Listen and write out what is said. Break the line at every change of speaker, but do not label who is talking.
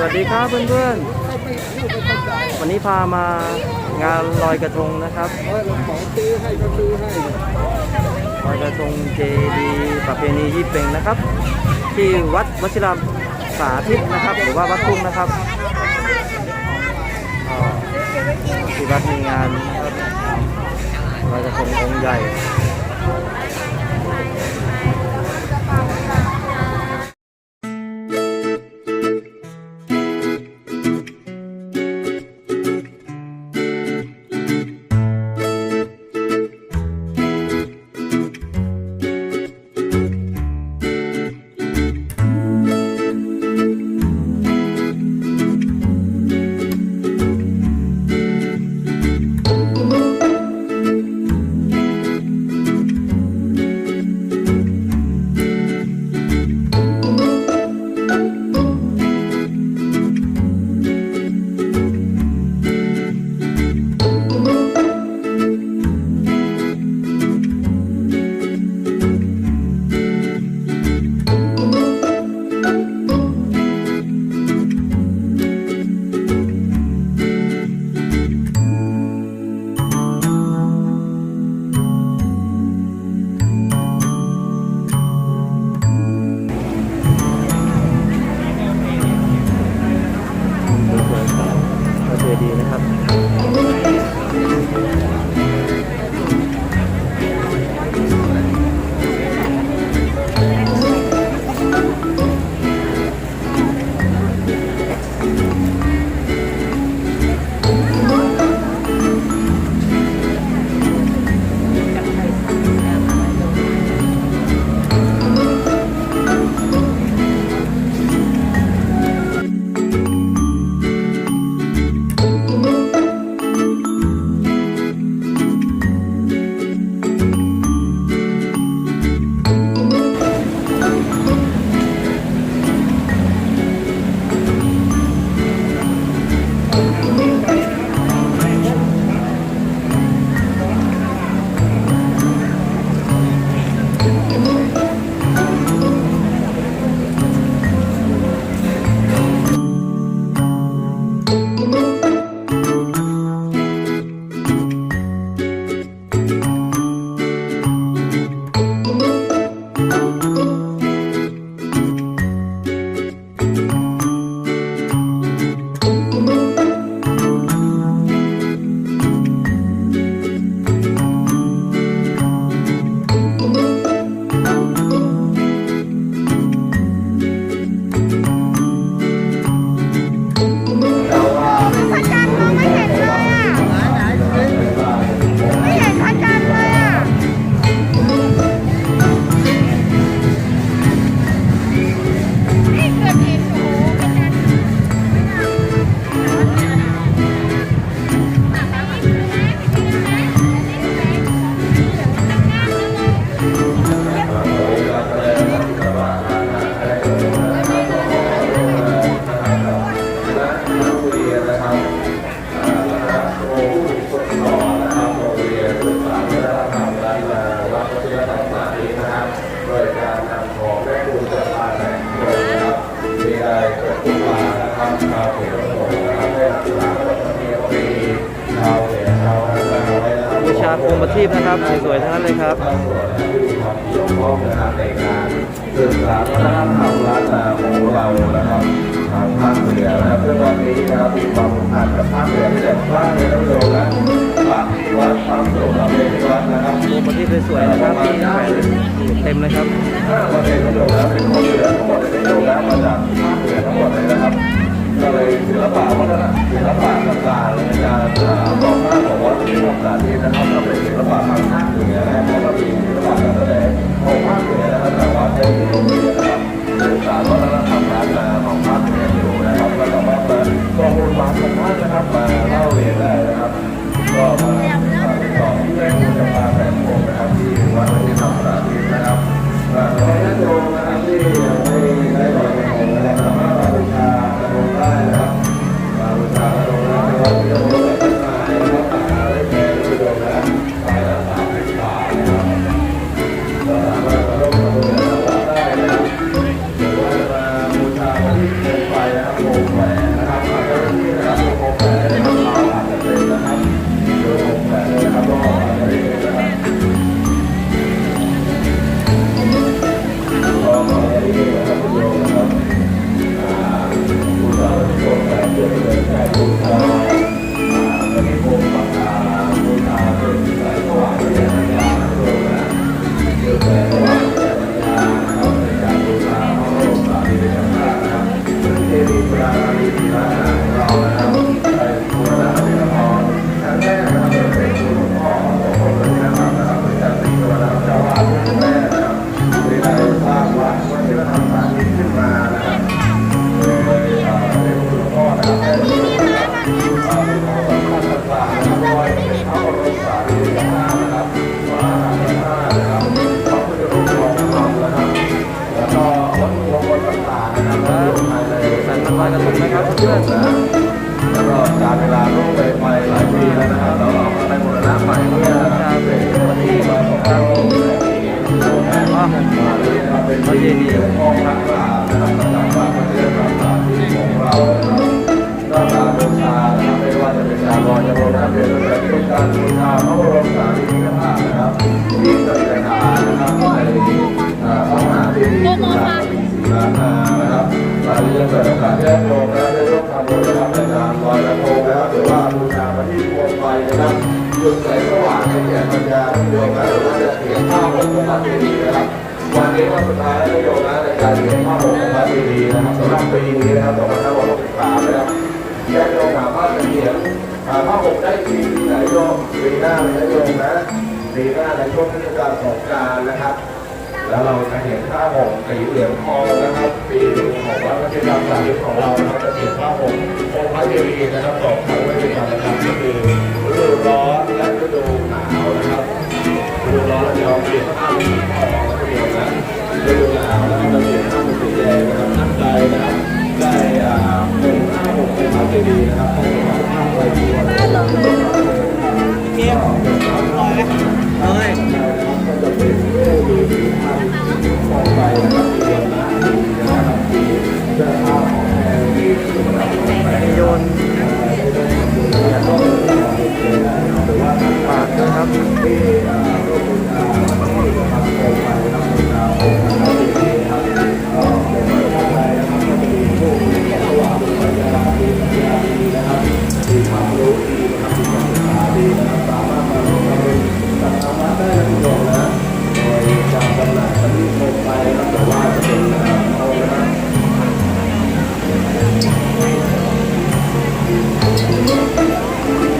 สวัสดีครับเพื่อนๆ วันนี้พามางานลอยกระทงนะครับของซื้อให้ก็ซื้อให้ลอยกระทงเจดีประเพณียี่เป็งนะครับ ที่วัดวชิรามสาธิตนะครับ หรือว่าวัดทุ่งนะครับที่วัดมีงานนะครับลอยกระทงองค์ใหญ่
บูชาพรหมทีพนะครับ สวยๆทั้งนั้นเลยครับศึกษาวัฒนธรรมล้านนาของเรานะครับทางภาคเหนือนะครับซึ่งวันนี้นะครับมีความผูกพันกับภาคเหนือที่เด่นมากเลยท่านผู้ชมนะวัดที่วัดความสุขเราเป็นที่วัดนะครับพร
มทีพส
วยๆนะครับที่แขวน
เต็มเลยครับ
ถ้าประเด็นผู้ชมนะเป็นคนเหนือทั้งหมดเลยผู้ชมนะมาจาก ทั้งหมดเลยนะครับ ก็เลยศิลปะวัฒนธรรมศิลปะต่างๆในการบอกหน้าของวัดที่ทำสถานที่นะครับก็เป็นศิลปะทางภาคเหนือนะครับแล้วก็มีศิลปะการแสดงของภาคเหนือนะครับแต่ว่าได้มีโรงเรียนนะครับศึกษาวัฒนธรรมล้านนาของภาคเหนืออยู่นะครับก็สามารถมาข้อมูลมาของท่านนะครับมาเล่าเรียนได้นะครับก็ ระทงนะครับเพื่อนนะแล้วก็การเวลาล่วงเลยไปหลายปีแล้วนะครับแล้วเราก็ได้บูรณะใหม่เพื่อเป็นวันที่วันของเราอ่ามาเลยนะครับเป็นที่ห้องรักษานะครับประจำวัดประเทศต่างๆที่ของเราก็การบูชาไม่ว่าจะเป็นการลอยกระทงนะครับเป็นเป็นการบูชาพระบรมสารีริกธาตุนะครับที่ประดิษฐานนะครับในพระมหาเจดีย์จุฬาภรณ์ศรีราชานะครับเรื่องเกิดโอกาสแยกโยม นะครับจุดแสงสว่างให้แก่ปัญญาทุกดวงนะหรือว่าจะเขียนภาพบนพระเจดีนะครับวันนี้วันสุดท้ายแล้วโยมนะในการเขียนภาพบนพระเจดีนะครับสำหรับปีนี้นะครับ2563นห้าร้อยหกสิบสามนะครับแยกโยมสามารถจะเขียนอ่าภาพบนได้ปีไหนโยมปีหน้าเลยนะโยมนะปีหน้าในช่วงเทศกาลสงกรานต์นะครับแล้วเราจะเห็นผ้าห่มสีเหลืองทองนะครับปีหนึ่งของวัดพระเจ้าสาธิตของเรานะครับจะเห็นผ้าห่มองค์พระเจดีย์นะครับสองครั้งไว้ด้วยกันนะครับก็คือ ดูร้อนและฤดูหนาวนะครับฤดูร้อนเราะเอาเปลี่ยนผ้าเป็นทองนะครับ Thank you.